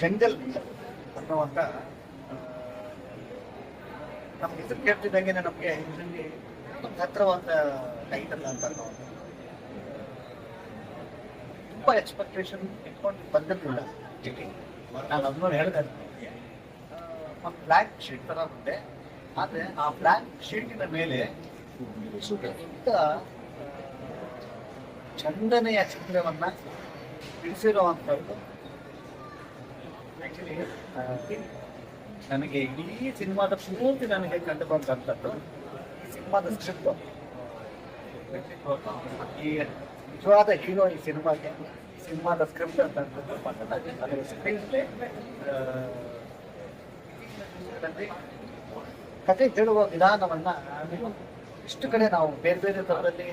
Jungle ಅನ್ನುವಂಥ ನಮ್ಮ ಹೆಸರು ಕೇಳ್ತಿದ್ದಂಗೆ ನಮಗೆ ಇದರಲ್ಲಿ ಒಂದು ಹತ್ರವಾದ ಟೈಟಲ್ ಅಂತ ನಾವು ತುಂಬ ಎಕ್ಸ್ಪೆಕ್ಟೇಷನ್ ಇಟ್ಕೊಂಡು ಬಂದಿರಲಿಲ್ಲ ನಾನು ಅದನ್ನ ಹೇಳಿದೆ. ಒಂದು ಬ್ಲ್ಯಾಕ್ ಶೀಟ್ ಥರ ಬಂದೆ. ಆದರೆ ಆ ಬ್ಲ್ಯಾಕ್ ಶೀಟಿನ ಮೇಲೆ ಸುತ್ತ ಚಂದನೆಯ ಚಿತ್ರವನ್ನ ಬಿಡಿಸಿರುವಂಥದ್ದು ಆಕ್ಚುಲಿ ನನಗೆ ಇಡೀ ಸಿನಿಮಾದ ಪೂರ್ತಿ ನನಗೆ ಕಂಡು ಬಂದಂಥದ್ದು ಈ ಸಿನಿಮಾದ ಸ್ಕ್ರಿಪ್ಟ್ ಈ ನಿಜವಾದ ಹೀರೋ ಈ ಸಿನಿಮಾಗೆ? ಸಿನಿಮಾದ ಸ್ಕ್ರಿಪ್ಟ್ ಅಂತ ಅದರ ಸ್ಕ್ರೀನ್ ಪ್ಲೇ ಕತೆ ಹೇಳುವ ವಿಧಾನವನ್ನ ಇಷ್ಟು ಕಡೆ ನಾವು ಬೇರೆ ಬೇರೆ ಥರದಲ್ಲಿ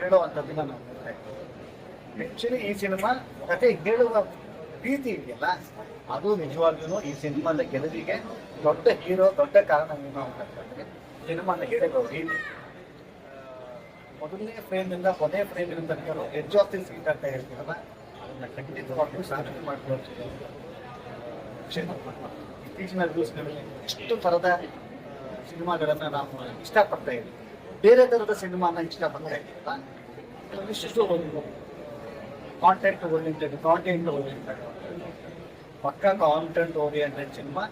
ಹೇಳುವಂಥದ್ದನ್ನ ನಾವು ಆ್ಯಕ್ಚುಲಿ ಆಕ್ಚುಲಿ ಈ ಸಿನಿಮಾ ಕತೆ ಹೇಳುವ ರೀತಿ ಇದೆಯಲ್ಲ, ಅದು ನಿಜವಾಗ್ಲೂ ಈ ಸಿನಿಮಾದ ಗೆಲುವಿಗೆ ದೊಡ್ಡ ಹೀರೋ, ದೊಡ್ಡ ಕಾರಣ ಏನು ಅಂತಂದ್ರೆ ಸಿನಿಮಾದ ಹೇಳಿರೋ ರೀತಿ ಮೊದಲನೇ ಫ್ರೇಮಿಂದ ಕೊನೆ ಫ್ರೇಮಿನ ತನಕ ಹೆಚ್ಚು ಅಂತ ಹೇಳ್ತೀರಲ್ಲ, ಅದನ್ನ ಖಂಡಿತವಾಗ್ಲೂ ಸಾಧನೆ ಮಾಡ್ಕೊಳ್ತೀವಿ ಇತ್ತೀಚಿನ ದಿವಸಗಳಲ್ಲಿ ಎಷ್ಟು ಥರದ ಸಿನಿಮಾಗಳನ್ನು ನಾವು ಇಷ್ಟಪಡ್ತಾ ಇದ್ದೀವಿ. ಬೇರೆ ಥರದ ಸಿನಿಮಾನ ಇಷ್ಟಪಡ್ತಾ ಇದ್ದೀವಲ್ಲ ಇಷ್ಟು ಒಂದು ಕಾಂಟೆಂಟ್ ಓರಿಯೆಂಟೆಡ್ ಕಾಂಟೆಂಟ್ ಓರಿಯೆಂಟೆಡ್ ಪಕ್ಕ ಕಾಂಟೆಂಟ್ ಓರಿಯೆಂಟೆಡ್ ಸಿನಿಮಾ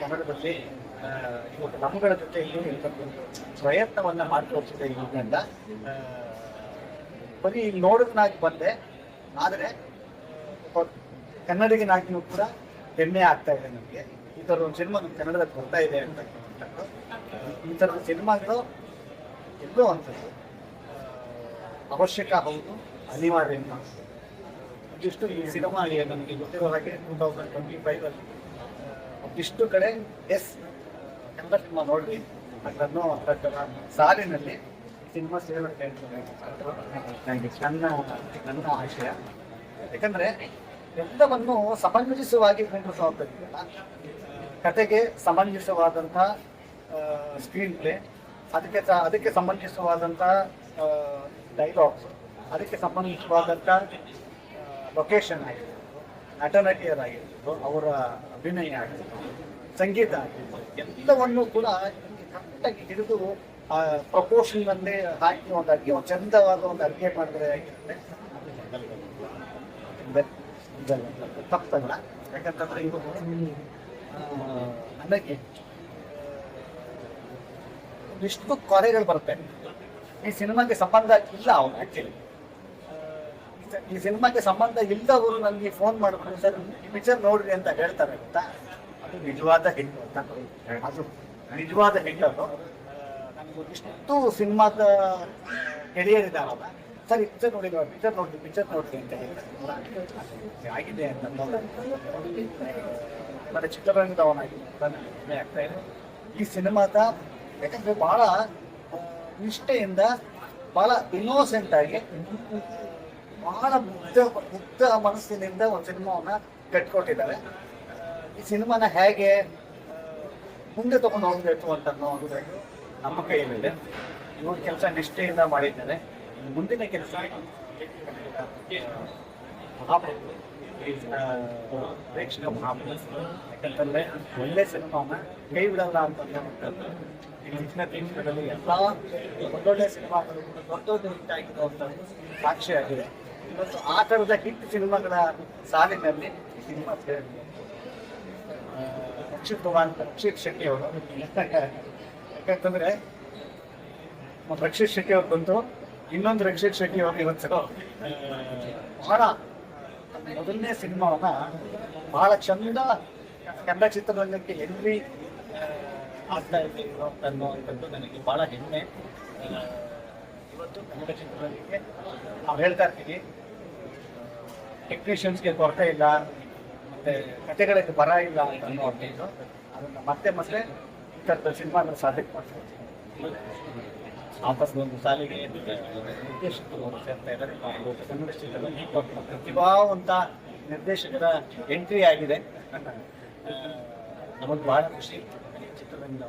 ಕನ್ನಡದಲ್ಲಿ ಇವತ್ತು ನಮ್ಮಗಳ ಜೊತೆ ಪ್ರಯತ್ನವನ್ನ ಮಾಡ್ಕೊಳ್ತಿದೆ ಇದರಿಂದ ಬರೀ ಇಲ್ಲಿ ನೋಡೋದನ್ನಾಗಿ ಬಂದೆ, ಆದರೆ ಕನ್ನಡಿಗನಾಗಿನೂ ಕೂಡ ಹೆಮ್ಮೆ ಆಗ್ತಾ ಇದೆ ನಮಗೆ. ಈ ಥರ ಒಂದು ಸಿನಿಮಾ ಕನ್ನಡದಲ್ಲಿ ಬರ್ತಾ ಇದೆ ಅಂತಕ್ಕಂಥದ್ದು ಈ ಥರದ ಸಿನಿಮಾಗಳು ಎಲ್ಲೋ ಅಂಥದ್ದು ಅವಶ್ಯಕ ಹೌದು, ಅನಿವಾರ್ಯ ಒಂದಿಷ್ಟು ಈ ಸಿನಿಮಾ ನನಗೆ ಗೊತ್ತಿರೋ ಹಾಗೆ ಟೂ ತೌಸಂಡ್ ಟ್ವೆಂಟಿ ಫೈವ್ ಅಲ್ಲಿ ಇಷ್ಟು ಕಡೆ ಎಸ್ ಎಂಬ ಸಿನಿಮಾ ನೋಡ್ರಿ ಅದನ್ನು ಸಾಲಿನಲ್ಲಿ ಸಿನಿಮಾ ಸೇವೆ ನನ್ನ ನನ್ನ ಆಶಯ. ಯಾಕಂದ್ರೆ ಎಲ್ಲವನ್ನು ಸಮಂಜಸವಾಗಿ ಬಿಂಬಿಸುವಂಥದ್ದಿಲ್ಲ ಕತೆಗೆ ಸಮಂಜಸವಾದಂತಹ ಸ್ಕ್ರೀನ್ ಪ್ಲೇ ಅದಕ್ಕೆ ಅದಕ್ಕೆ ಸಂಬಂಧಿಸುವಾದಂಥ ಡೈಲಾಗ್ಸ್ ಅದಕ್ಕೆ ಸಂಬಂಧಿಸುವಾದಂಥ ಲೊಕೇಶನ್ ಆಗಿರ್ಬೋದು ನಟ ನಟಿಯರಾಗಿರ್ಬೋದು ಅವರ ಅಭಿನಯ ಆಗಿರ್ಬೋದು, ಸಂಗೀತ ಆಗಿರ್ಬೋದು, ಎಲ್ಲವನ್ನು ಕೂಡ ಕರೆಕ್ಟಾಗಿ ಹಿಡಿದು, ಆ ಪ್ರಪೋರ್ಷನ್ನಲ್ಲಿ ಹಾಕಿ ಒಂದು ಅಡುಗೆ ಒಂದು ಚಂದವಾದ ಒಂದು ಅಡುಗೆ ಮಾಡಿದ್ರೆ ಆಗಿರುತ್ತೆ ತಪ್ಪಲ್ಲ ಯಾಕಂತಂದ್ರೆ ಇದು ನನಗೆ ಇಷ್ಟು ಕೊರೆಗಳು ಬರುತ್ತೆ. ಈ ಸಿನಿಮಾಗೆ ಸಂಬಂಧ ಇಲ್ಲ ಅವನು ಆಕ್ಚುಲಿ ಈ ಸಿನಿಮಾಗೆ ಸಂಬಂಧ ಇಲ್ಲದವರು ನನಗೆ ಫೋನ್ ಮಾಡಿದ್ರು. ಸರ್, ಈ ಪಿಕ್ಚರ್ ನೋಡ್ರಿ ಅಂತ ಹೇಳ್ತಾರೆ, ಗೊತ್ತಾ? ಅದು ನಿಜವಾದ ಹೆಣ್ಣು ಅಂತ ಅದು ನಿಜವಾದ ಹೆಣ್ಣು ಅದು. ನನಗೊಂದಿಷ್ಟು ಸಿನಿಮಾದ ಗೆಳೆಯರಿದ್ದಾರಲ್ಲ ಸರ್, ಈ ಪಿಕ್ಚರ್ ನೋಡಿ ಪಿಕ್ಚರ್ ನೋಡ್ರಿ ಪಿಕ್ಚರ್ ನೋಡ್ರಿ ಅಂತ ಹೇಳ್ತಾರೆ. ಆಗಿದೆ ಅಂತ ಮತ್ತೆ ಚಿತ್ರರಂಗದವನಾಗಿದೆ ಈ ಸಿನಿಮಾದ ಯಾಕಂದ್ರೆ ಬಹಳ ನಿಷ್ಠೆಯಿಂದ ಬಹಳ ಇನ್ನೋಸೆಂಟ್ ಆಗಿ ಬಹಳ ಮುಗ್ಧ ಮುಕ್ತ ಮನಸ್ಸಿನಿಂದ ಒಂದು ಸಿನಿಮಾವನ್ನ ಕಟ್ಕೊಟ್ಟಿದ್ದಾರೆ. ಈ ಸಿನಿಮಾನ ಹೇಗೆ ಮುಂದೆ ತಗೊಂಡು ಹೋಗ್ಬೇಕು ಅಂತ ಅನ್ನೋದು ನಮ್ಮ ಕೈಯಲ್ಲಿದೆ ಇವ್ರ ಕೆಲಸ ನಿಷ್ಠೆಯಿಂದ ಮಾಡಿದ್ದಾರೆ. ಮುಂದಿನ ಕೆಲಸ ಪ್ರೇಕ್ಷಕ. ಯಾಕಂತಂದ್ರೆ ಒಳ್ಳೆ ಸಿನಿಮಾನ ಕೈ ಬಿಡಲ್ಲ ಅಂತ ಅನ್ನೋವಂಥದ್ದು ಇತ್ತೀಚಿನ ದಿನಗಳಲ್ಲಿ ಎಲ್ಲ ಒಳ್ಳೊಳ್ಳೆ ಸಿನಿಮಾಗಳು, ದೊಡ್ಡ ದೊಡ್ಡ ಹಿಟ್ ಆಗಿರುವಂಥದ್ದು ಸಾಕ್ಷಿ ಆಗಿದೆ. ಇವತ್ತು ಆ ಥರದ ಹಿಟ್ ಸಿನಿಮಾಗಳ ಸಾಲಿನಲ್ಲಿ ಸಿನಿಮಾ ಸೇರಿದೆ ರಕ್ಷಿತ್ ಕುಮಾರ್ ರಕ್ಷಿತ್ ಶೆಟ್ಟಿ ಅವರು. ಯಾಕಂತಂದ್ರೆ ರಕ್ಷಿತ್ ಶೆಟ್ಟಿ ಅವ್ರು ಬಂತು ಇನ್ನೊಂದು ರಕ್ಷಿತ್ ಶೆಟ್ಟಿ ಅವರು ಇವತ್ತು ಬಹಳ ಮೊದಲನೇ ಸಿನಿಮಾವನ್ನ ಬಹಳ ಚಂದ ಕನ್ನಡ ಚಿತ್ರರಂಗಕ್ಕೆ ಎಂಟ್ರಿ ಆಗ್ತಾ ಇದೆ ಅನ್ನುವಂಥದ್ದು ನನಗೆ ಬಹಳ ಹೆಮ್ಮೆ. ಇವತ್ತು ಕನ್ನಡ ಚಿತ್ರರಂಗಕ್ಕೆ ನಾವು ಹೇಳ್ತಾ ಇರ್ತೀವಿ. ಟೆಕ್ನಿಷಿಯನ್ಸ್ಗೆ ಕೊರತೆ ಇಲ್ಲ ಮತ್ತೆ ಕತೆಗಳಿಗೆ ಬರ ಇಲ್ಲ ಅಂತ ಅನ್ನೋ ಅದನ್ನ ಮತ್ತೆ ಮತ್ತೆ ಈ ಥರದ ಸಿನಿಮಾನ ಸಾಧಕ ಮಾಡ್ತಾರೆ ವಾಪಸ್ ಒಂದು ಸಾಲಿಗೆ ನಿರ್ದೇಶಕರು ಇದ್ದಾರೆ. ಪ್ರತಿಭಾವಂತ ನಿರ್ದೇಶಕರ ಎಂಟ್ರಿ ಆಗಿದೆ. ನಮಗೆ ಬಹಳ ಖುಷಿ. ಚಿತ್ರದಿಂದ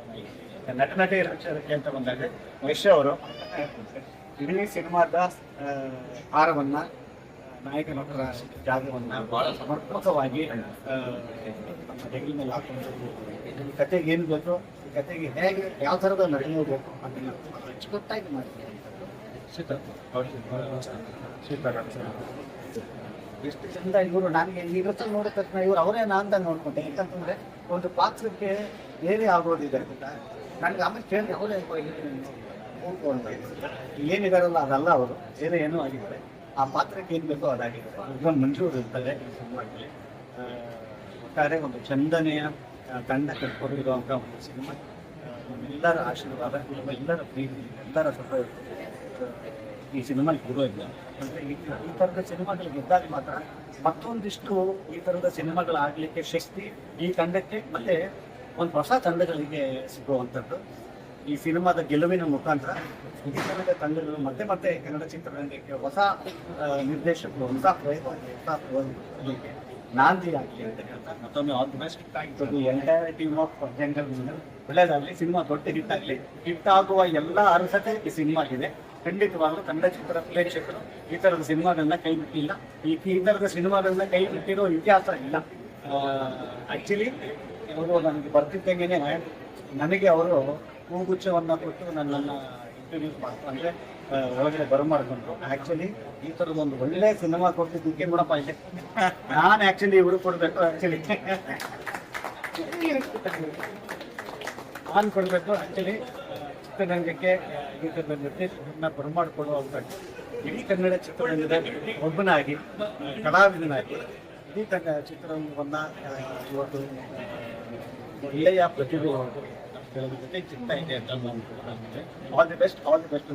ನಟ ನಟಿ ರಕ್ಷಕ್ಕೆ ಅಂತ ಬಂದಾಗ ವೈಶ್ಯ ಅವರು. ಇಡೀ ಸಿನಿಮಾದ ಆ, ಹತ್ರ ಜಾಗವನ್ನು ಬಹಳ ಸಮರ್ಪಕವಾಗಿ ಜಗಲಿನಲ್ಲಿ ಹಾಕೊಂಡು ಈ ಕತೆಗೆ ಏನು ಬೇಕು ಈ ಕತೆಗೆ ಹೇಗೆ ಯಾವ ಥರದ ನಡೆಯಬೇಕು ಅದನ್ನು ಅಚ್ಚುಕಟ್ಟಾಗಿ ಮಾಡ್ತೀನಿ ಎಷ್ಟು ಚಂದ ಇವರು ನನಗೆ ಇವತ್ತು ನೋಡಿದ ತಕ್ಷಣ ಇವರು ಅವರೇ ನಾ ಅಂತ ನೋಡ್ಕೊಂಡೆ. ಯಾಕಂತಂದ್ರೆ ಒಂದು ಪಾತ್ರಕ್ಕೆ ಏನೇ ಆಗೋದಿದೆ ಅಂತ. ನನಗೆ ಆಮೇಲೆ ಕೇಳಿದೆ ಅವರೇ ಏನಿದಾರಲ್ಲ ಅದಲ್ಲ ಅವರು. ಏನೇ ಏನೂ ಆಗಿದ್ದಾರೆ ಆ ಪಾತ್ರಕ್ಕೆ ಏನ್ ಬೇಕೋ ಅದಾಗಿದೆ ಮಂಜೂರು ಇರ್ತದೆ ಒಟ್ಟಾರೆ ಒಂದು ಚಂದನೆಯ ತಂಡ ಕಟ್ಕೊಂಡಿರುವಂಥ ಒಂದು ಸಿನಿಮಾ. ಎಲ್ಲರ ಆಶೀರ್ವಾದ ಎಲ್ಲರ ಪ್ರೀತಿ, ಎಲ್ಲರ ಸಹಯೋಗ ಈ ಸಿನಿಮಾ ಗುರು ಇಲ್ಲ. ಈ ತರದ ಸಿನಿಮಾಗಳು ಗೆದ್ದಾಗ ಮಾತ್ರ ಮತ್ತೊಂದಿಷ್ಟು ಈ ಥರದ ಸಿನಿಮಾಗಳಾಗಲಿಕ್ಕೆ ಶಕ್ತಿ ಈ ತಂಡಕ್ಕೆ ಮತ್ತೆ ಒಂದು ಹೊಸ ತಂಡಗಳಿಗೆ ಸಿಗುವಂಥದ್ದು. ಈ ಸಿನಿಮಾದ ಗೆಲುವಿನ ಮುಖಾಂತರ ತಂಡಗಳು ಮತ್ತೆ ಮತ್ತೆ ಕನ್ನಡ ಚಿತ್ರರಂಗಕ್ಕೆ ಹೊಸ ನಿರ್ದೇಶಕರು ಹೊಸ ಪ್ರಯತ್ನ ನಾಂದಿ ಆಗಲಿ ಅಂತ ಹೇಳ್ತಾರೆ. ಮತ್ತೊಮ್ಮೆ all the best to the entire team of Jungle ಒಳ್ಳೇದಾಗಲಿ ಸಿನಿಮಾ ದೊಡ್ಡ ಹಿಟ್ ಆಗಲಿ. ಹಿಟ್ ಆಗುವ ಎಲ್ಲ ಅರ್ಹತೆ ಈ ಸಿನಿಮಾಗಿದೆ. ಖಂಡಿತವಾಗ್ಲೂ ಕನ್ನಡ ಚಿತ್ರ ಪ್ರೇಕ್ಷಕರು ಈ ಥರದ ಸಿನಿಮಾಗಳನ್ನ ಕೈ ಬಿಟ್ಟಿಲ್ಲ ಈ ಈ ಥರದ ಸಿನಿಮಾಗಳನ್ನ ಕೈ ಬಿಟ್ಟಿರೋ ಇತಿಹಾಸ ಇಲ್ಲ. ಆ್ಯಕ್ಚುಲಿ ಅವರು ನನಗೆ ಬರ್ತಿದ್ದಂಗೆ ನನಗೆ ಅವರು ಹೂಗುಚ್ಛವನ್ನ ಕೊಟ್ಟು ನನ್ನನ್ನು ಇಂಟ್ರೊಡ್ಯೂಸ್ ಮಾಡ್ತು ಅಂದರೆ ಒಳಗಡೆ ಬರಮಾಡ್ಕೊಂಡ್ರು. ಆ್ಯಕ್ಚುಲಿ ಈ ಥರದ ಒಂದು ಒಳ್ಳೆ ಸಿನಿಮಾ ಕೊಟ್ಟಿದ್ದಕ್ಕೆ ನೋಡಪ್ಪ ಇದೆ ನಾನು ಆ್ಯಕ್ಚುಲಿ ಇವರು ಕೊಡಬೇಕು ಆ್ಯಕ್ಚುಲಿ ನಾನು ಕೊಡಬೇಕು ಆ್ಯಕ್ಚುಲಿ ಚಿತ್ರರಂಗಕ್ಕೆ ಈ ಬರ ನಿರ್ದೇಶಕರನ್ನ ಬರಮಾಡಿಕೊಳ್ಳುವಂಥ ಇಡೀ ಕನ್ನಡ ಚಿತ್ರರಂಗದ ಒಬ್ಬನಾಗಿ ಕಲಾವಿದನಾಗಿ ಚಿತ್ರವನ್ನು ಚಿತ್ರರಂಗವನ್ನು ಇವತ್ತು ಒಳ್ಳೆಯ ಪ್ರತಿಭೆ ಕೆಲವು ಜೊತೆ ಚಿಂತ ಇದೆ ಅಂತ all the best all the best